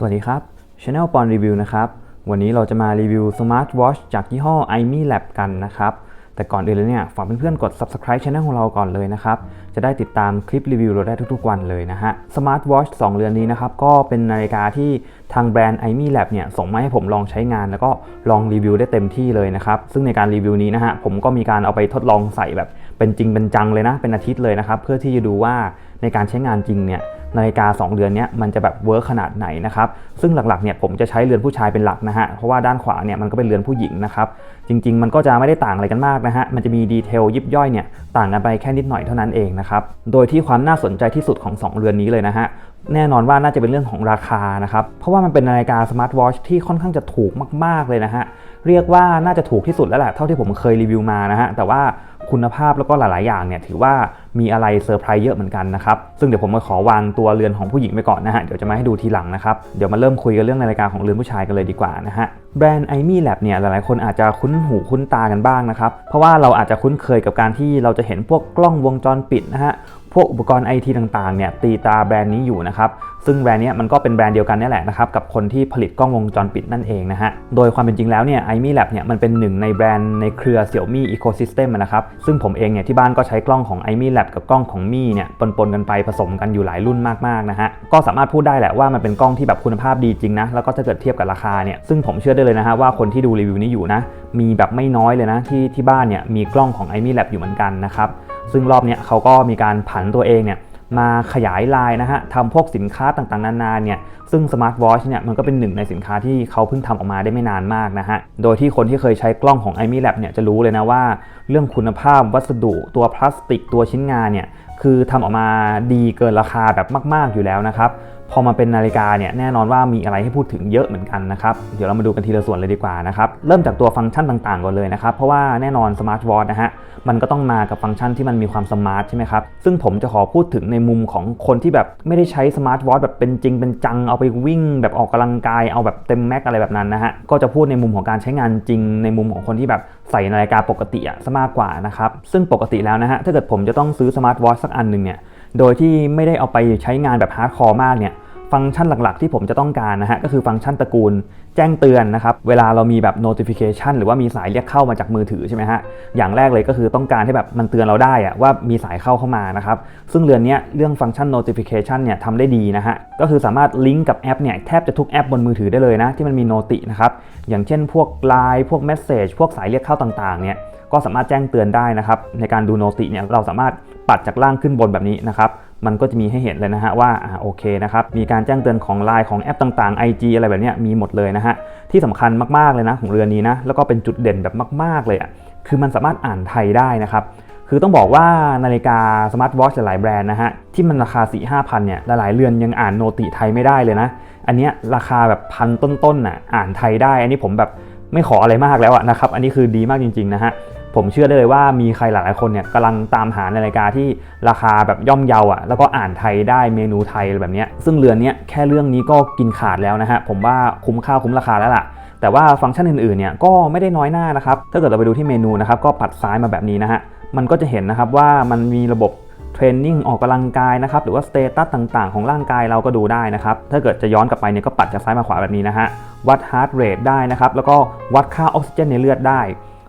สวัสดีครับ Channel ปอนรีวิวนะครับ วันนี้เราจะมารีวิว Smart Watch จากยี่ห้อ iMi Lab กันนะครับ แต่ก่อนอื่นเลยเนี่ย ฝากเพื่อนๆ กด Subscribe Channel ของเราก่อนเลยนะครับ จะได้ติดตามคลิปรีวิวเราได้ทุกๆ วันเลยนะฮะ Smart Watch 2เรือนนี้นะครับ ก็เป็นนาฬิกาที่ทางแบรนด์ iMi Lab เนี่ย ส่งมาให้ผมลองใช้งาน แล้วก็ลองรีวิวได้เต็มที่เลยนะครับ ซึ่งในการรีวิวนี้นะฮะ ผมก็มีการเอาไปทดลองใส่แบบเป็นจริงเป็นจังเลยนะ เป็นอาทิตย์เลยนะครับ เพื่อที่จะดูว่าในการใช้งานจริงเนี่ย นาฬิกา 2 เรือนนี้มันจะแบบเวิร์กขนาดไหนนะครับซึ่งหลักๆเนี่ยผมจะใช้เรือนผู้ชายเป็นหลักนะฮะเพราะว่าด้านขวาเนี่ยมันก็เป็นเรือนผู้หญิงนะครับจริง ๆ มันก็จะไม่ได้ต่างอะไรกันมากนะฮะมันจะมีดีเทลยิบย่อยเนี่ยต่างกันไปแค่นิดหน่อยเท่านั้นเองนะครับโดยที่ความน่าสนใจที่สุดของ 2 เรือนนี้เลยนะฮะแน่นอนว่าน่าจะเป็นเรื่องของราคานะครับเพราะว่ามันเป็นนาฬิกาสมาร์ทวอชที่ค่อนข้างจะถูกมากๆเลยนะฮะ เรียกว่าน่าจะถูกที่สุดแล้วแหละเท่าที่ผมเคยรีวิวมานะฮะแต่ว่าคุณภาพแล้วก็หลาย ๆ อย่างเนี่ยถือว่ามีอะไรเซอร์ไพรส์เยอะเหมือนกันนะครับ ซึ่งเดี๋ยวผมมาขอวางตัวเรือนของผู้หญิงไปก่อนนะฮะ เดี๋ยวจะมาให้ดูทีหลังนะครับ เดี๋ยวมาเริ่มคุยกันเรื่องนาฬิกาของเรือนผู้ชายกันเลยดีกว่านะฮะ แบรนด์ iMi Lab เนี่ยหลาย ๆ คนอาจจะคุ้นหูคุ้นตากันบ้างนะครับ เพราะว่าเราอาจจะคุ้นเคยกับการที่เราจะเห็นพวกกล้องวงจรปิดนะฮะ วกอุปกรณ์ไอทีต่างๆเนี่ยตีตาแบรนด์นี้อยู่นะครับซึ่งแบรนด์นี้มันก็เป็นแบรนด์เดียวกันนี่แหละนะครับกับคนที่ผลิตกล้องวงจรปิดนั่นเองนะฮะโดยความเป็นจริงแล้วเนี่ย iMi Lab เนี่ยมันเป็นหนึ่งในแบรนด์ในเครือ Xiaomi Ecosystem นะครับซึ่งผมเองเนี่ยที่บ้านก็ใช้กล้องของ iMi Lab กับกล้องของมี่เนี่ยปนๆกันไปผสมกันอยู่หลายรุ่นมากๆนะฮะก็สามารถพูดได้แหละว่ามันเป็นกล้องที่แบบคุณภาพดีจริงนะแล้วก็ถ้าเกิดเทียบกับราคาเนี่ยซึ่งผมเชื่อได้เลยนะฮะว่าคนที่ดูรีวิวนี้อยู่นะมีแบบไม่น้อยเลยนะที่ที่บ้านเนี่ยมีกล้องของ iMi Lab อยู่เหมือนกันนะครับ ซึ่งรอบเนี้ยเขาก็มีการผันตัวเองเนี่ยมาขยายลายนะฮะทำพวกสินค้าต่างๆ นานาเนี่ยซึ่งสมาร์ทวอชเนี่ยมันก็เป็นหนึ่งในสินค้าที่เขาเพิ่งทำออกมาได้ไม่นานมากนะฮะ โดยที่คนที่เคยใช้กล้องของ iMi Lab เนี่ยจะรู้เลยนะว่า เรื่องคุณภาพวัสดุตัวพลาสติกตัวชิ้นงานเนี่ยคือทำออกมาดีเกินราคาแบบมาก ๆอยู่แล้วนะครับ พอมาเป็นนาฬิกาเนี่ยแน่นอนว่ามีอะไรให้พูดถึงเยอะเหมือนกันนะครับ เดี๋ยวเรามาดูกันทีละส่วนเลยดีกว่านะครับ เริ่มจากตัวฟังก์ชันต่างๆก่อนเลยนะครับ เพราะว่าแน่นอนสมาร์ทวอทนะฮะมันก็ต้องมากับฟังก์ชันที่มันมีความสมาร์ทใช่ไหมครับ ซึ่งผมจะขอพูดถึงในมุมของคนที่แบบไม่ได้ใช้สมาร์ทวอทแบบเป็นจริงเป็นจังเอาไปวิ่ง แบบออกกำลังกายเอาแบบเต็มแม็กอะไรแบบนั้นนะฮะก็จะพูดในมุมของการใช้งานจริง ในมุมของคนที่แบบใส่นาฬิกาปกติอะซะมากกว่านะครับซึ่งปกติแล้วนะฮะถ้าเกิดผมจะต้องซื้อสมาร์ทวอทสักอันหนึ่งเนี่ย โดยที่ไม่ได้เอาไปใช้งานแบบฮาร์ดคอร์มากเนี่ยฟังก์ชันหลักๆ ที่ผมจะต้องการนะฮะก็คือฟังก์ชันตระกูลแจ้งเตือนนะครับ เวลาเรามีแบบ notification หรือว่ามีสายเรียกเข้ามาจากมือถือใช่ไหมฮะอย่างแรกเลยก็คือต้องการให้แบบมันเตือนเราได้อะว่ามีสายเข้าเข้ามานะครับ ซึ่งเรือนนี้เรื่องฟังก์ชัน notification เนี่ยทำได้ดีนะฮะก็คือสามารถลิงก์กับแอปเนี่ยแทบจะทุกแอปบนมือถือได้เลยนะที่มันมีโนตินะครับอย่างเช่นพวก Line พวก Message พวกสายเรียกเข้าต่างๆเนี่ยก็สามารถแจ้งเตือนได้นะครับในการดูโนติเนี่ยเราสามารถ ปัดจากล่างขึ้นบนแบบนี้นะครับมันก็จะมีให้เห็นเลยนะฮะว่าอ่าโอเคนะครับมีการแจ้งเตือนของ Line ของแอปต่างๆ IG อะไรแบบนี้มีหมดเลยนะฮะที่สำคัญมากๆเลยนะของเรือนนี้นะแล้วก็เป็นจุดเด่นแบบมาก ๆเลยอะคือมันสามารถอ่านไทยได้นะครับคือต้องบอกว่านาฬิกาสมาร์ทวอชหลายแบรนด์นะฮะที่มันราคา 4 5 0 0 0เนี่ยหลายๆเรือนยังอ่านโนติไทยไม่ได้เลยนะ อันนี้ราคาแบบพันต้นๆน่ะอ่านไทยได้ อันนี้ผมแบบไม่ขออะไรมากแล้วอะนะครับ อันนี้คือดีมากจริงๆนะฮะ ผมเชื่อได้เลยว่ามีใครหลายๆคนเนี่ยกำลังตามหานาฬิการที่ราคาแบบย่อมเยาอะแล้วก็อ่านไทยได้เมนูไทยอะไรแบบนี้ซึ่งเรือนนี้แค่เรื่องนี้ก็กินขาดแล้วนะฮะผมว่าคุ้มค่าคุ้มราคาแล้วล่ะแต่ว่าฟังก์ชันอื่นๆเนี่ยก็ไม่ได้น้อยหน้านะครับถ้าเกิดเราไปดูที่เมนูนะครับก็ปัดซ้ายมาแบบนี้นะฮะมันก็จะเห็นนะครับว่ามันมีระบบเทรนนิ่งออกกำลังกายนะครับหรือว่าสเตตัสต่างๆ ของร่างกายเราก็ดูได้นะครับถ้าเกิดจะย้อนกลับไปเนี่ยก็ปัดจากซ้ายมาขวาแบบนี้นะฮะวัดฮาร์ดเรทได้นะครับแล้วก็วัดค่าออกซิเจนในเลือดได้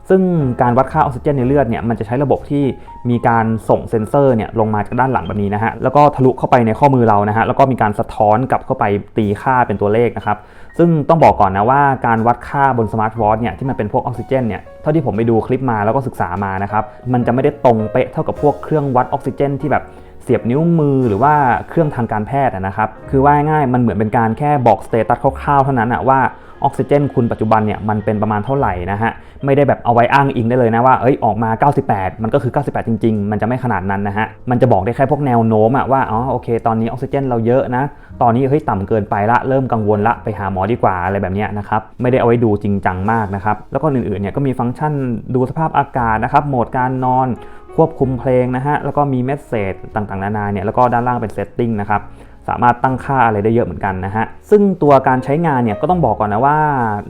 ซึ่งการวัดค่าออกซิเจนในเลือดเนี่ยมันจะใช้ระบบที่มีการส่งเซ็นเซอร์เนี่ยลงมาจากด้านหลังแบบนี้นะฮะแล้วก็ทะลุเข้าไปในข้อมือเรานะฮะแล้วก็มีการสะท้อนกลับเข้าไปตีค่าเป็นตัวเลขนะครับซึ่งต้องบอกก่อนนะว่าการวัดค่าบนสมาร์ทวอทเนี่ยที่มันเป็นพวกออกซิเจนเนี่ยเท่าที่ผมไปดูคลิปมาแล้วก็ศึกษามานะครับมันจะไม่ได้ตรงเป๊ะเท่ากับพวกเครื่องวัดออกซิเจน ที่แบบเสียบนิ้วมือหรือว่าเครื่องทางการแพทย์นะครับคือว่าง่ายมันเหมือนเป็นการแค่บอกสเตตัสคร่าวๆเท่านั้นอะว่า ออกซิเจนคุณปัจจุบันเนี่ยมันเป็นประมาณเท่าไหร่นะฮะไม่ได้แบบเอาไว้อ้างอิงได้เลยนะว่าเอ้ยออกมา 98 มันก็คือ 98 จริง ๆ มันจะไม่ขนาดนั้นนะฮะมันจะบอกได้แค่พวกแนวโน้มอะว่าอ๋อโอเค ตอนนี้ออกซิเจนเราเยอะนะตอนนี้เฮ้ยต่ำเกินไปละเริ่มกังวลละไปหาหมอดีกว่าอะไรแบบเนี้ยนะครับไม่ได้เอาไว้ดูจริงจังมากนะครับแล้วก็อื่นๆเนี่ยก็มีฟังก์ชันดูสภาพอากาศนะครับโหมดการนอนควบคุมเพลงนะฮะแล้วก็มีเมสเซจต่างๆนานาเนี่ยแล้วก็ด้านล่างเป็นเซตติ้งนะครับ สามารถตั้งค่าอะไรได้เยอะเหมือนกันนะฮะ ซึ่งตัวการใช้งานเนี่ยก็ต้องบอกก่อนนะว่า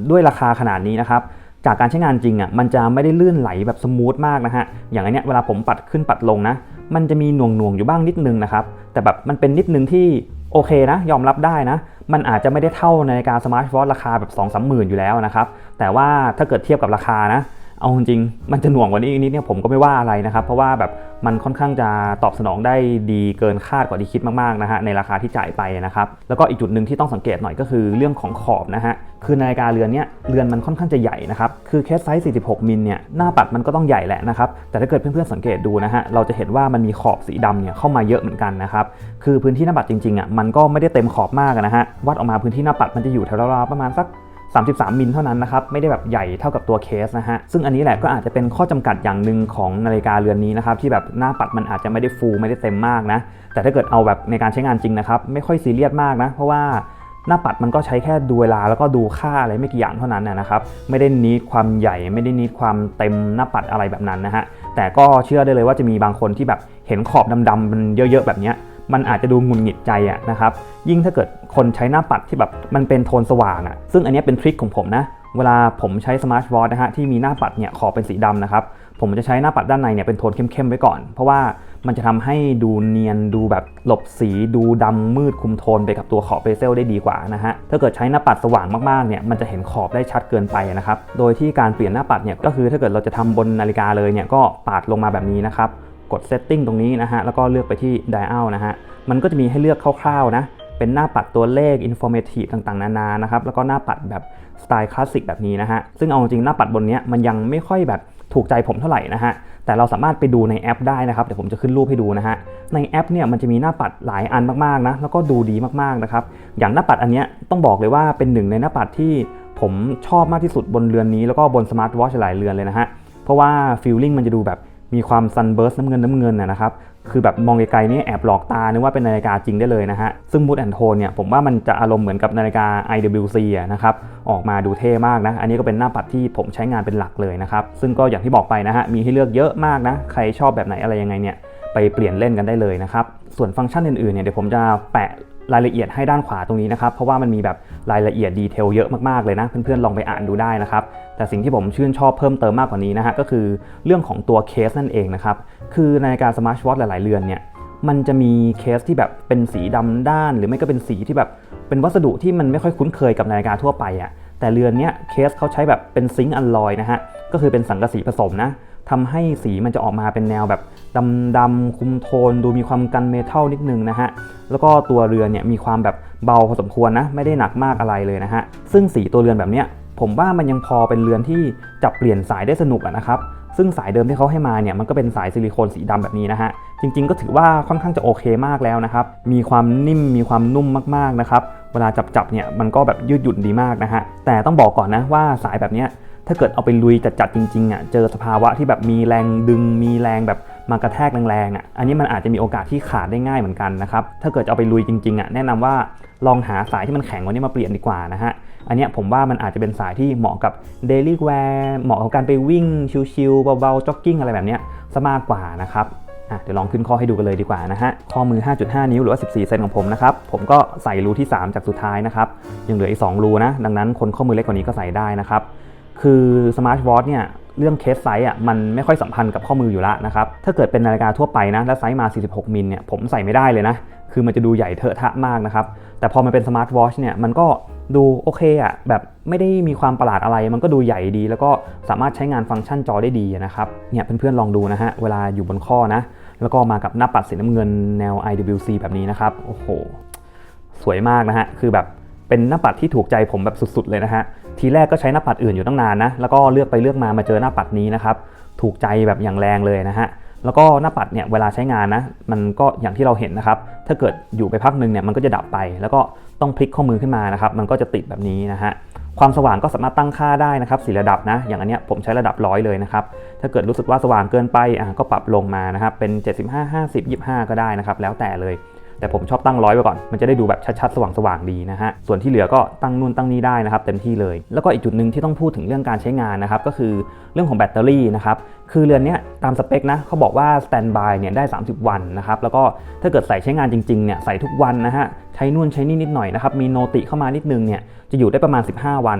ด้วยราคาขนาดนี้นะครับ จากการใช้งานจริงอะมันจะไม่ได้ลื่นไหลแบบสมูทมากนะฮะ อย่างอันเนี้ยเวลาผมปัดขึ้นปัดลงนะ มันจะมีหน่วงหน่วงอยู่บ้างนิดนึงนะครับ แต่แบบมันเป็นนิดนึงที่โอเคนะ ยอมรับได้นะ มันอาจจะไม่ได้เท่านาฬิกาสมาร์ทวอทราคาแบบ2 3 0 0 0 0อยู่แล้วนะครับ แต่ว่าถ้าเกิดเทียบกับราคานะ เอาจริงมันจะหน่วงกว่านี้อีกนิดเนี่ยผมก็ไม่ว่าอะไรนะครับ เพราะว่าแบบมันค่อนข้างจะตอบสนองได้ดีเกินคาดกว่าที่คิดมากๆนะฮะในราคาที่จ่ายไปนะครับแล้วก็อีกจุดหนึ่งที่ต้องสังเกตหน่อยก็คือเรื่องของขอบนะฮะคือนาฬิกาเรือนเนี้ยเรือนมันค่อนข้างจะใหญ่นะครับคือเคสไซส์ 46 มิลเนี่ยหน้าปัดมันก็ต้องใหญ่แหละนะครับแต่ถ้าเกิดเพื่อนๆสังเกตดูนะฮะเราจะเห็นว่ามันมีขอบสีดำเนี่ยเข้ามาเยอะเหมือนกันนะครับคือพื้นที่หน้าปัดจริงๆอะมันก็ไม่ได้เต็มขอบมากนะฮะวัดออกมาพื้นที่หน้าปัดมันจะอยู่แถวราวๆประมาณสัก 33มิลเท่านั้นนะครับ ไม่ได้แบบใหญ่เท่ากับตัวเคสนะฮะ ซึ่งอันนี้แหละก็อาจจะเป็นข้อจำกัดอย่างหนึ่งของนาฬิกาเรือนนี้นะครับ ที่แบบหน้าปัดมันอาจจะไม่ได้ฟูไม่ได้เต็มมากนะ แต่ถ้าเกิดเอาแบบในการใช้งานจริงนะครับ ไม่ค่อยซีเรียสมากนะ เพราะว่าหน้าปัดมันก็ใช้แค่ดูเวลาแล้วก็ดูค่าอะไรไม่กี่อย่างเท่านั้นนะครับ ไม่ได้นิดความใหญ่ ไม่ได้นิดความเต็มหน้าปัดอะไรแบบนั้นนะฮะ แต่ก็เชื่อได้เลยว่าจะมีบางคนที่แบบเห็นขอบดำๆมันเยอะๆแบบเนี้ย มันอาจจะดูหงุนหงิดใจอะนะครับยิ่งถ้าเกิดคนใช้หน้าปัดที่แบบมันเป็นโทนสว่างอะซึ่งอันนี้เป็นทริคของผมนะเวลาผมใช้สมาร์ทวอทนะฮะที่มีหน้าปัดเนี่ยขอบเป็นสีดำนะครับผมจะใช้หน้าปัดด้านในเนี่ยเป็นโทนเข้มๆไว้ก่อน เพราะว่ามันจะทำให้ดูเนียนดูแบบหลบสีดูดำมืดคุมโทนไปกับตัวขอบเบเซลได้ดีกว่านะฮะถ้าเกิดใช้หน้าปัดสว่างมากๆเนี่ยมันจะเห็นขอบได้ชัดเกินไปนะครับโดยที่การเปลี่ยนหน้าปัดเนี่ยก็คือถ้าเกิดเราจะทำบนนาฬิกาเลยเนี่ยก็ปาดลงมาแบบนี้นะครับ กด setting ตรงนี้นะฮะ แล้วก็เลือกไปที่ dial นะฮะ มันก็จะมีให้เลือกคร่าวๆนะ เป็นหน้าปัดตัวเลข informative ต่างๆ นานา นะครับ แล้วก็หน้าปัดแบบสไตล์คลาสสิกแบบนี้นะฮะ ซึ่งเอาจริงหน้าปัดบนนี้มันยังไม่ค่อยแบบถูกใจผมเท่าไหร่นะฮะ แต่เราสามารถไปดูในแอปได้นะครับ เดี๋ยวผมจะขึ้นรูปให้ดูนะฮะ ในแอปเนี่ยมันจะมีหน้าปัดหลายอันมากๆนะ แล้วก็ดูดีมากๆนะครับ อย่างหน้าปัดอันนี้ต้องบอกเลยว่าเป็นหนึ่งในหน้าปัดที่ผมชอบมากที่สุดบนเรือนนี้แล้วก็บนสมาร์ทวอชหลายเรือนเลยนะฮะ เพราะว่าฟีลลิ่งมันจะดูแบบ มีความซันเบิร์สน้ำเงินน้ำเงินนะนะครับ คือแบบมองไกลๆนี่แอบหลอกตานึกว่าเป็นนาฬิกาจริงได้เลยนะฮะ ซึ่งมูดแอนโทนเนี่ยผมว่ามันจะอารมณ์เหมือนกับนาฬิกา IWC อะนะครับ ออกมาดูเท่มากนะ อันนี้ก็เป็นหน้าปัดที่ผมใช้งานเป็นหลักเลยนะครับ ซึ่งก็อย่างที่บอกไปนะฮะ มีให้เลือกเยอะมากนะ ใครชอบแบบไหนอะไรยังไงเนี่ย ไปเปลี่ยนเล่นกันได้เลยนะครับ ส่วนฟังก์ชันอื่นๆเนี่ยเดี๋ยวผมจะแปะ รายละเอียดให้ด้านขวาตรงนี้นะครับ เพราะว่ามันมีแบบรายละเอียดดีเทลเยอะมากๆเลยนะ เพื่อนๆลองไปอ่านดูได้นะครับ แต่สิ่งที่ผมชื่นชอบเพิ่มเติมมากกว่านี้นะฮะก็คือเรื่องของตัวเคสนั่นเองนะครับ คือนาฬิกาสมาร์ทวอทหลายๆเรือนเนี่ยมันจะมีเคสที่แบบเป็นสีดำด้าน หรือไม่ก็เป็นสีที่แบบเป็นวัสดุที่มันไม่ค่อยคุ้นเคยกับนาฬิกาทั่วไปอะ่ะแต่เรือนเนี้ยเคสเขาใช้แบบเป็นซิงค์อัลลอยนะฮะก็คือเป็นสังกะสีผสมนะ ทำให้สีมันจะออกมาเป็นแนวแบบดำๆคุมโทน ดูมีความกันเมทัลนิดนึงนะฮะ แล้วก็ตัวเรือนเนี่ยมีความแบบเบาพอสมควรนะ ไม่ได้หนักมากอะไรเลยนะฮะ ซึ่งสีตัวเรือนแบบเนี้ยผมว่ามันยังพอเป็นเรือนที่จับเปลี่ยนสายได้สนุกอะนะครับ ซึ่งสายเดิมที่เขาให้มาเนี่ยมันก็เป็นสายซิลิโคนสีดำแบบนี้นะฮะ จริงๆก็ถือว่าค่อนข้างจะโอเคมากแล้วนะครับ มีความนิ่มมีความนุ่มมากๆนะครับ เวลาจับๆเนี่ยมันก็แบบยืดหยุ่นดีมากนะฮะ แต่ต้องบอกก่อนนะว่าสายแบบเนี้ย ถ้าเกิดเอาไปลุยจัดๆจริงๆอะเจอสภาวะที่แบบมีแรงดึง มีแรงแบบมากระแทกแรงๆอะอันนี้มันอาจจะมีโอกาสที่ขาดได้ง่ายเหมือนกันนะครับถ้าเกิดจะเอาไปลุยจริงๆอะแนะนำว่าลองหาสายที่มันแข็งกว่านี้มาเปลี่ยนดีกว่านะฮะอันนี้ผมว่ามันอาจจะเป็นสายที่เหมาะกับ Daily Wear เหมาะกับการไปวิ่งชิลๆเบาๆจ็อกกิ้งอะไรแบบนี้ซะมากกว่านะครับอะเดี๋ยวลองขึ้นข้อให้ดูกันเลยดีกว่านะฮะ ข้อมือ 5.5 นิ้วหรือว่า 14 เซนของผมนะครับ ผมก็ใส่รูที่ 3 จากสุดท้ายนะครับ ยังเหลืออีก 2 รูนะ ดังนั้นคนข้อมือเล็กกว่านี้ก็ใส่ได้นะครับ คือสมาร์ทวอทเนี่ยเรื่องเคสไซส์อะมันไม่ค่อยสัมพันธ์กับข้อมืออยู่แล้วนะครับ ถ้าเกิดเป็นนาฬิกาทั่วไปนะและไซส์มา 46 มิลเนี่ยผมใส่ไม่ได้เลยนะ คือมันจะดูใหญ่เถอะทะมากนะครับ แต่พอมันเป็นสมาร์ทวอชเนี่ยมันก็ดูโอเคอะแบบไม่ได้มีความประหลาดอะไร มันก็ดูใหญ่ดี แล้วก็สามารถใช้งานฟังก์ชันจอได้ดีนะครับเนี่ยเพื่อนๆลองดูนะฮะเวลาอยู่บนข้อนะ แล้วก็มากับหน้าปัดสีน้ำเงินแนว IWC แบบนี้นะครับโอ้โหสวยมากนะฮะคือแบบเป็นหน้าปัดที่ถูกใจผมแบบสุดๆเลยนะฮะทีแรกก็ใช้หน้าปัดอื่นอยู่ตั้งนานนะ แล้วก็เลือกไปเลือกมามาเจอหน้าปัดนี้นะครับ ถูกใจแบบอย่างแรงเลยนะฮะ แล้วก็หน้าปัดเนี่ยเวลาใช้งานนะ มันก็อย่างที่เราเห็นนะครับ ถ้าเกิดอยู่ไปพักหนึ่งเนี่ยมันก็จะดับไป แล้วก็ต้องพลิกข้อมือขึ้นมานะครับ มันก็จะติดแบบนี้นะฮะ ความสว่างก็สามารถตั้งค่าได้นะครับสีระดับนะ อย่างอันเนี้ยผมใช้ระดับร้อยเลยนะครับ ถ้าเกิดรู้สึกว่าสว่างเกินไปอะก็ปรับลงมานะครับ เป็น 75 50 25 ก็ได้นะครับ แล้วแต่เลย แต่ผมชอบตั้งร้อยไว้ก่อน มันจะได้ดูแบบชัดๆ สว่างๆ ดีนะฮะ ส่วนที่เหลือก็ตั้งนู่นตั้งนี้ได้นะครับเต็มที่เลย แล้วก็อีกจุดหนึ่งที่ต้องพูดถึงเรื่องการใช้งานนะครับ ก็คือเรื่องของแบตเตอรี่นะครับ คือเรือนนี้ตามสเปคนะเขาบอกว่าสแตนบายเนี่ยได้ 30 วันนะครับ แล้วก็ถ้าเกิดใส่ใช้งานจริงๆ เนี่ยใส่ทุกวันนะฮะ ใช้นู่นใช้นี่นิดหน่อยนะครับ มีโนติเข้ามานิดนึงเนี่ย จะอยู่ได้ประมาณ 15 วัน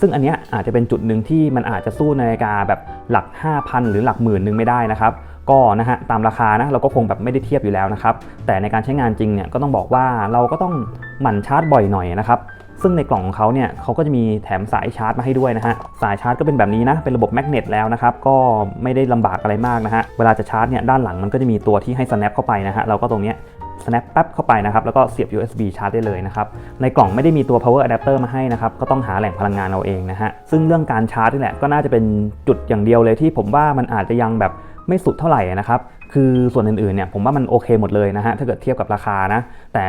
ซึ่งอันเนี้ยอาจจะเป็นจุดหนึ่งที่มันอาจจะสู้นาฬิกาแบบหลัก 5,000 หรือหลักหมื่นหนึ่งไม่ได้นะครับ ก็นะฮะตามราคานะเราก็คงแบบไม่ได้เทียบอยู่แล้วนะครับ แต่ในการใช้งานจริงเนี่ยก็ต้องบอกว่าเราก็ต้องหมั่นชาร์จบ่อยหน่อยนะครับซึ่งในกล่องของเขาเนี่ยเขาก็จะมีแถมสายชาร์จมาให้ด้วยนะฮะ สายชาร์จก็เป็นแบบนี้นะ เป็นระบบแมกเนตแล้วนะครับ ก็ไม่ได้ลำบากอะไรมากนะฮะ เวลาจะชาร์จเนี่ยด้านหลังมันก็จะมีตัวที่ให้ snap เข้าไปนะฮะ เราก็ตรงเนี้ย snap แป๊บเข้าไปนะครับ แล้วก็เสียบ USB ชาร์จได้เลยนะครับ ในกล่องไม่ได้มีตัว power adapter มาให้นะครับ ก็ต้องหาแหล่งพลังงานเอาเองนะฮะ ซึ่งเรื่องการชาร์จนี่แหละก็น่าจะเป็นจุดอย่างเดียวเลยที่ผมว่ามันอาจจะยังแบบ ไม่สุดเท่าไหร่นะครับคือส่วนอื่นๆเนี่ยผมว่ามันโอเคหมดเลยนะฮะถ้าเกิดเทียบกับราคานะแต่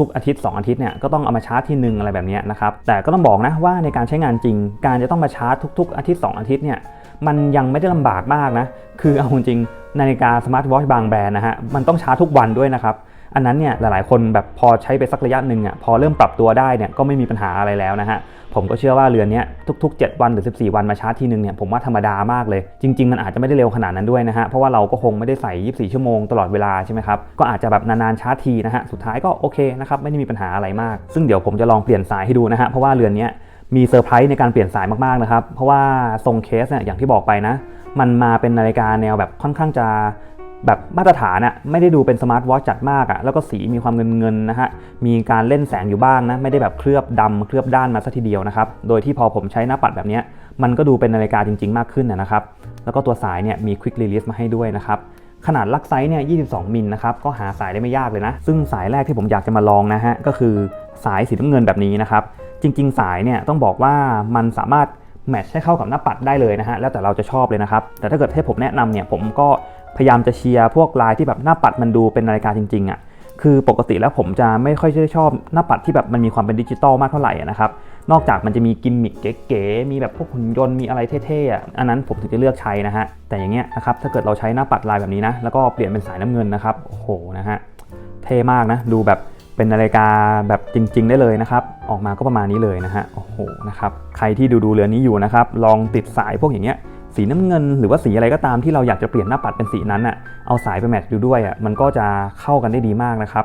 ทุกๆอาทิตย์ 2 อาทิตย์เนี่ยก็ต้องเอามาชาร์จที่หนึ่งอะไรแบบนี้นะครับแต่ก็ต้องบอกนะว่าในการใช้งานจริง การจะต้องมาชาร์จทุก ๆ อาทิตย์ 2 อาทิตย์เนี่ยมันยังไม่ได้ลำบากมากนะคือเอาจริงนาฬิกาสมาร์ทวอชบางแบรนด์นะฮะมันต้องชาร์จทุกวันด้วยนะครับอันนั้นเนี่ยหลายๆคนแบบพอใช้ไปสักระยะหนึ่งอะพอเริ่มปรับตัวได้เนี่ยก็ไม่มีปัญหาอะไรแล้วนะฮะ ผมก็เชื่อว่าเรือนนี้ทุก ๆ 7 วันหรือ 14 วันมาชาร์จทีนึงเนี่ยผมว่าธรรมดามากเลย จริง ๆ มันอาจจะไม่ได้เร็วขนาดนั้นด้วยนะฮะเพราะว่าเราก็คงไม่ได้ใส่ 24 ชั่วโมงตลอดเวลาใช่ไหมครับก็อาจจะแบบนานๆชาร์จทีนะฮะสุดท้ายก็โอเคนะครับไม่ได้มีปัญหาอะไรมาก ซึ่งเดี๋ยวผมจะลองเปลี่ยนสายให้ดูนะฮะเพราะว่าเรือนนี้มีเซอร์ไพรส์ในการเปลี่ยนสายมากๆนะครับเพราะว่าทรงเคสเนี่ยอย่างที่บอกไปนะ มันมาเป็นนาฬิกาแนวแบบค่อนข้างจะ แบบมาตรฐานอะไม่ได้ดูเป็นสมาร์ทวอทจัดมากอะแล้วก็สีมีความเงินเงินนะฮะ มีการเล่นแสงอยู่บ้างนะ ไม่ได้แบบเคลือบดำเคลือบด้านมาสัทีเดียวนะครับ โดยที่พอผมใช้หน้าปัดแบบนี้มันก็ดูเป็นนาฬิกาจริง ๆ มากขึ้นนะครับ แล้วก็ตัวสายเนี่ยมี Quick Release มาให้ด้วยนะครับขนาดลักไซส์เนี่ย 22 มิลนะครับ ก็หาสายได้ไม่ยากเลยนะ ซึ่งสายแรกที่ผมอยากจะมาลองนะฮะ ก็คือสายสีน้ำเงินแบบนี้นะครับ จริง ๆ สายเนี่ยต้องบอกว่ามันสามารถแมทช์ให้เข้ากับหน้าปัดได้เลยนะฮะ แล้วแต่เราจะชอบเลยนะครับ แต่ถ้าเกิดให้ผมแนะนำเนี่ย ผมก็ พยายามจะเชียร์พวกลายที่แบบหน้าปัดมันดูเป็นนาฬิกาจริงๆอะ่ะคือปกติแล้วผมจะไม่ค่อยได้ชอบหน้าปัดที่แบบมันมีความเป็นดิจิตอลมากเท่าไหร่อะนะครับนอกจากมันจะมีกิมมิคเก๋ๆมีแบบพวกหุ่นยนต์มีอะไรเท่ๆอะอันนั้นผมถึงจะเลือกใช้นะฮะแต่อย่างเงี้ยนะครับถ้าเกิดเราใช้หน้าปัดลายแบบนี้นะแล้วก็เปลี่ยนเป็นสายน้ำเงินนะครับโอ้โหนะฮะเท่มากนะดูแบบเป็นนาฬิกาแบบจริง ๆ ได้เลยนะครับออกมาก็ประมาณนี้เลยนะฮะโอ้โหนะครับใครที่ดูดูเรือนนี้อยู่นะครับลองติดสายพวกอย่างเงี้ย สีน้ำเงิน หรือว่าสีอะไรก็ตามที่เราอยากจะเปลี่ยนหน้าปัดเป็นสีนั้นอะเอาสายไปแมทช์ดูด้วยอะมันก็จะเข้ากันได้ดีมากนะครับ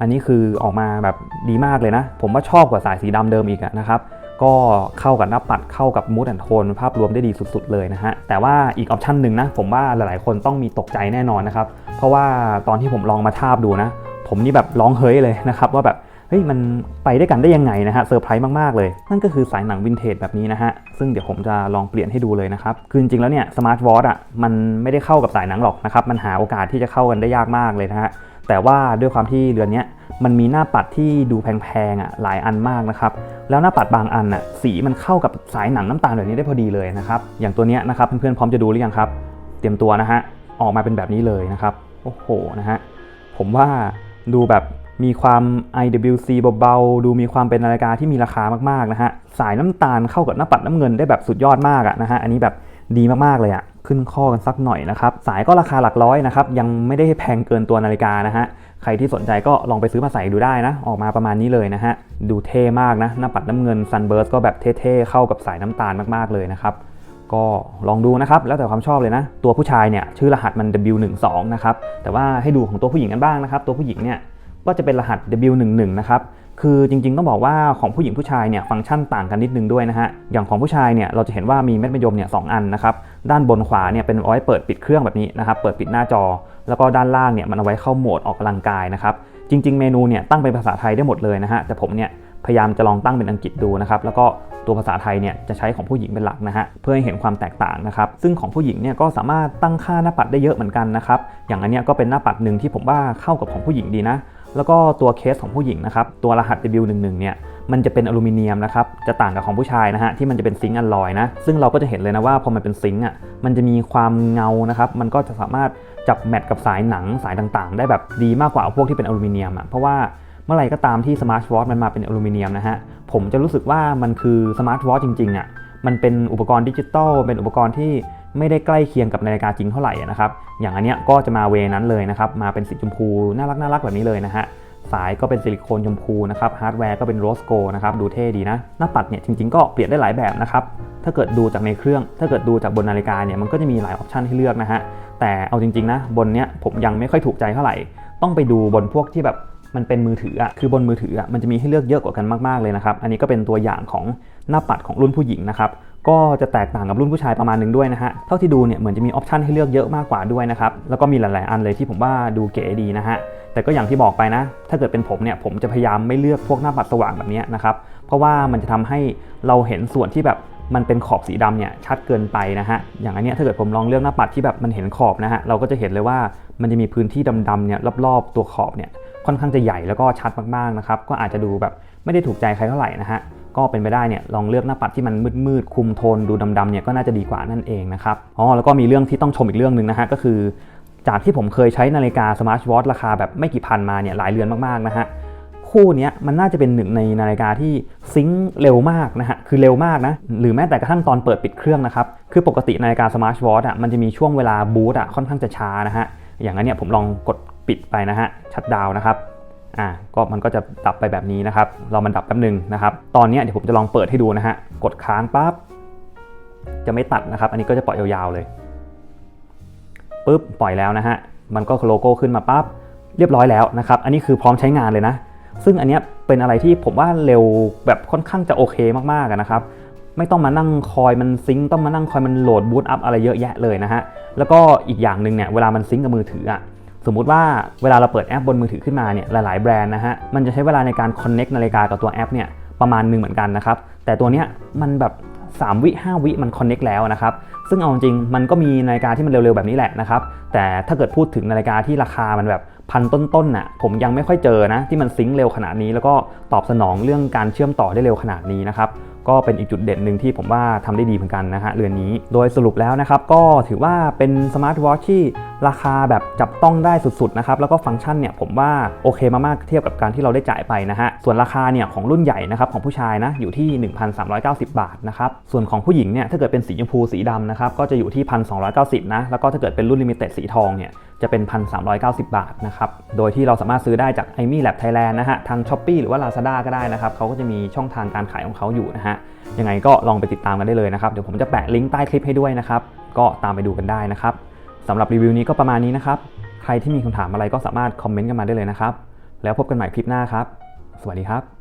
อันนี้คือออกมาแบบดีมากเลยนะ ผมว่าชอบกว่าสายสีดำเดิมอีกอะนะครับก็เข้ากับหน้าปัดเข้ากับมูดแอนโทนภาพรวมได้ดีสุดๆเลยนะฮะ แต่ว่าอีกออปชันหนึ่งนะ ผมว่าหลายๆคนต้องมีตกใจแน่นอนนะครับ เพราะว่าตอนที่ผมลองมาทาบดูนะ ผมนี่แบบร้องเฮ้ยเลยนะครับ ว่าแบบ เฮ้ยมันไปได้วยกันได้ยังไงนะฮะเซอร์ไพรส์มาก ๆ เลย นั่นก็คือสายหนังวินเทจแบบนี้นะฮะ ซึ่งเดี๋ยวผมจะลองเปลี่ยนให้ดูเลยนะครับ คือจริง ๆ แล้วเนี่ยสมาร์ทวอทอะมันไม่ได้เข้ากับสายหนังหรอกนะครับ มันหาโอกาสที่จะเข้ากันได้ยากมากเลยนะฮะแต่ว่าด้วยความที่เรือนนี้มันมีหน้าปัดที่ดูแพงๆอะหลายอันมากนะครับ แล้วหน้าปัดบางอันอะสีมันเข้ากับสายหนังน้ำตาลแบบนี้ได้พอดีเลยนะครับอย่างตัวเนี้ยนะครับเพื่อนๆพร้อมจะดูหรือยังครับ เตรียมตัวนะฮะออกมาเป็นแบบนี้เลยนะครับโอ้โหนะฮะผมว่าดูแบบ มีความ IWC เบาๆ ดูมีความเป็นนาฬิกาที่มีราคามากๆนะฮะ สายน้ำตาลเข้ากับหน้าปัดน้ำเงินได้แบบสุดยอดมากอะนะฮะ อันนี้แบบดีมากๆเลยอะขึ้นข้อกันสักหน่อยนะครับ สายก็ราคาหลักร้อยนะครับ ยังไม่ได้แพงเกินตัวนาฬิกานะฮะ ใครที่สนใจก็ลองไปซื้อมาใส่ดูได้นะ ออกมาประมาณนี้เลยนะฮะ ดูเท่มากนะ หน้าปัดน้ำเงิน Sunburst ก็แบบเท่ๆ เข้ากับสายน้ำตาลมากๆเลยนะครับ ก็ลองดูนะครับ แล้วแต่ความชอบเลยนะ ตัวผู้ชายเนี่ยชื่อรหัสมัน W12 นะครับ แต่ว่าให้ดูของตัวผู้หญิงกันบ้างนะครับ ตัวผู้หญิงเนี่ย ก็จะเป็นรหัส W11 นะครับคือจริงๆ ต้องบอกว่าของผู้หญิงผู้ชายเนี่ยฟังก์ชันต่างกันนิดนึงด้วยนะฮะ อย่างของผู้ชายเนี่ยเราจะเห็นว่ามีเม็ดมะยมเนี่ยสองอันนะครับ ด้านบนขวาเนี่ยเป็นเอาไว้เปิดปิดเครื่องแบบนี้นะครับ เปิดปิดหน้าจอ แล้วก็ด้านล่างเนี่ยมันเอาไว้เข้าโหมดออกกำลังกายนะครับ จริง ๆ เมนูเนี่ยตั้งเป็นภาษาไทยได้หมดเลยนะฮะ แต่ผมเนี่ยพยายามจะลองตั้งเป็นอังกฤษดูนะครับ แล้วก็ตัวภาษาไทยเนี่ยจะใช้ของผู้หญิงเป็นหลักนะฮะ เพื่อให้เห็นความแตกต่างนะครับ ซึ่งของผู้หญิงเนี่ยก็สามารถตั้งค่าหน้าปัดได้เยอะเหมือนกันนะครับ อย่างอันเนี้ยก็เป็นหน้าปัดหนึ่งที่ผมว่าเข้ากับของผู้หญิงดีนะ แล้วก็ตัวเคสของผู้หญิงนะครับ ตัวรหัส W11 เนี่ย มันจะเป็นอลูมิเนียมนะครับ จะต่างกับของผู้ชายนะฮะ ที่มันจะเป็นซิงค์อลลอยนะ ซึ่งเราก็จะเห็นเลยนะว่าพอมันเป็นซิงค์อะ มันจะมีความเงานะครับ มันก็จะสามารถจับแมทกับสายหนังสายต่างๆ ได้แบบดีมากกว่าพวกที่เป็นอลูมิเนียมอะ เพราะว่าเมื่อไหร่ก็ตามที่สมาร์ทวอทมันมาเป็นอลูมิเนียมนะฮะ ผมจะรู้สึกว่ามันคือสมาร์ทวอทจริงๆอะ มันเป็นอุปกรณ์ดิจิตอล เป็นอุปกรณ์ที่ ไม่ได้ใกล้เคียงกับนาฬิกาจริงเท่าไหร่นะครับ อย่างอันเนี้ยก็จะมาเวนั้นเลยนะครับ มาเป็นสีชมพูน่ารักน่ารักแบบนี้เลยนะฮะ สายก็เป็นซิลิโคนชมพูนะครับ ฮาร์ดแวร์ก็เป็นโรสโกนะครับ ดูเท่ดีนะ หน้าปัดเนี่ยจริง ๆ ก็เปลี่ยนได้หลายแบบนะครับ ถ้าเกิดดูจากในเครื่อง ถ้าเกิดดูจากบนนาฬิกาเนี่ยมันก็จะมีหลายออปชันให้เลือกนะฮะ แต่เอาจริงๆนะบนเนี้ยผมยังไม่ค่อยถูกใจเท่าไหร่ ต้องไปดูบนพวกที่แบบมันเป็นมือถืออะคือบนมือถืออะมันจะมีให้เลือกเยอะกว่ากันมาก ๆ เลยนะครับ อันนี้ก็เป็นตัวอย่างของหน้าปัดของรุ่นผู้หญิงนะครับ ก็จะแตกต่างกับรุ่นผู้ชายประมาณหนึงด้วยนะฮะ เท่าที่ดูเนี่ยเหมือนจะมีออปชันให้เลือกเยอะมากกว่าด้วยนะครับ แล้วก็มีหลาย ๆ อันเลยที่ผมว่าดูเก๋ดีนะฮะ แต่ก็อย่างที่บอกไปนะ ถ้าเกิดเป็นผมเนี่ยผมจะพยายามไม่เลือกพวกหน้าปัดสว่างแบบนี้นะครับ เพราะว่ามันจะทำให้เราเห็นส่วนที่แบบมันเป็นขอบสีดำเนี่ยชัดเกินไปนะฮะ อย่างอันเนี้ยถ้าเกิดผมลองเลือกหน้าปัดที่แบบมันเห็นขอบนะฮะ เราก็จะเห็นเลยว่ามันจะมีพื้นที่ดำๆเนี่ยรอบๆตัวขอบเนี่ยค่อนข้างจะใหญ่แล้วก็ชัดมากๆนะครับ ก็อาจจะดูแบบไม่ได้ถูกใจใครเท่าไหร่นะฮะ ก็เป็นไปได้เนี่ยลองเลือกหน้าปัดที่มันมืดๆคุมโทนดูดำๆเนี่ยก็น่าจะดีกว่านั่นเองนะครับอ๋อแล้วก็มีเรื่องที่ต้องชมอีกเรื่องหนึ่งนะฮะก็คือ จากที่ผมเคยใช้นาฬิกาสมาร์ทวอทราคาแบบไม่กี่พันมาเนี่ยหลายเรือนมากๆนะฮะคู่นี้มันน่าจะเป็นหนึ่งในนาฬิกาที่ซิงค์เร็วมากนะฮะ คือเร็วมากนะ หรือแม้แต่กระทั่งตอนเปิดปิดเครื่องนะครับ คือปกตินาฬิกาสมาร์ทวอทอะมันจะมีช่วงเวลาบูตอะค่อนข้างจะช้านะฮะ อย่างนั้นเนี่ยผมลองกดปิดไปนะฮะ ชัดดาวนะครับ อ่าก็มันก็จะดับไปแบบนี้นะครับ เรามันดับแป๊บหนึงนะครับ ตอนนี้เดี๋ยวผมจะลองเปิดให้ดูนะฮะ กดค้างปั๊บ จะไม่ตัดนะครับ อันนี้ก็จะปล่อยยาวๆเลยปุ๊บปล่อยแล้วนะฮะ มันก็โลโก้ขึ้นมาปั๊บเรียบร้อยแล้วนะครับ อันนี้คือพร้อมใช้งานเลยนะ ซึ่งอันนี้เป็นอะไรที่ผมว่าเร็วแบบค่อนข้างจะโอเคมากๆนะครับ ไม่ต้องมานั่งคอยมันซิงต้องมานั่งคอยมันโหลดบูตอัพอะไรเยอะแยะเลยนะฮะ แล้วก็อีกอย่างหนึ่งเนี่ยเวลามันซิงกับมือถืออะ สมมุติว่าเวลาเราเปิดแอปบนมือถือขึ้นมาเนี่ยหลาย ๆ แบรนด์นะฮะมันจะใช้เวลาในการ connect นาฬิกากับตัวแอปเนี่ยประมาณหนึ่งเหมือนกันนะครับ แต่ตัวเนี้ยมันแบบ 3 วิ 5 วิมัน connect แล้วนะครับ ซึ่งเอาจริงมันก็มีนาฬิกาที่มันเร็ว ๆ แบบนี้แหละนะครับ แต่ถ้าเกิดพูดถึงนาฬิกาที่ราคามันแบบพันต้นๆน่ะผมยังไม่ค่อยเจอนะที่มันซิงค์เร็วขนาดนี้แล้วก็ตอบสนองเรื่องการเชื่อมต่อได้เร็วขนาดนี้นะครับ ก็เป็นอีกจุดเด่นหนึ่งที่ผมว่าทำได้ดีเหมือนกันนะฮะเรือนนี้ โดยสรุปแล้วนะครับก็ถือว่าเป็นสมาร์ทวอทที่ราคาแบบจับต้องได้สุดๆนะครับแล้วก็ฟังก์ชันเนี่ยผมว่าโอเคมากๆเทียบกับการที่เราได้จ่ายไปนะฮะส่วนราคาเนี่ยของรุ่นใหญ่นะครับของผู้ชายนะอยู่ที่ 1,390 บาทนะครับส่วนของผู้หญิงเนี่ยถ้าเกิดเป็นสีชมพูสีดำนะครับก็จะอยู่ที่ 1,290นะแล้วก็ถ้าเกิดเป็นรุ่นลิมิเต็ดสีทองเนี่ย จะเป็น 1,390 บาทนะครับ โดยที่เราสามารถซื้อได้จาก i m e Lab Thailand นะฮะ ทาง s h อ p e e หรือว่า Lazada ก็ได้นะครับ เขาก็จะมีช่องทางการขายของเขาอยู่นะฮะ ยังไงก็ลองไปติดตามกันได้เลยนะครับ เดี๋ยวผมจะแปะลิงก์ใต้คลิปให้ด้วยนะครับ ก็ตามไปดูกันได้นะครับสำหรับรีวิวนี้ก็ประมาณนี้นะครับ ใครที่มีคำถามอะไรก็สามารถคอมเมนต์กันมาได้เลยนะครับ แล้วพบกันใหม่คลิปหน้าครับ สวัสดีครับ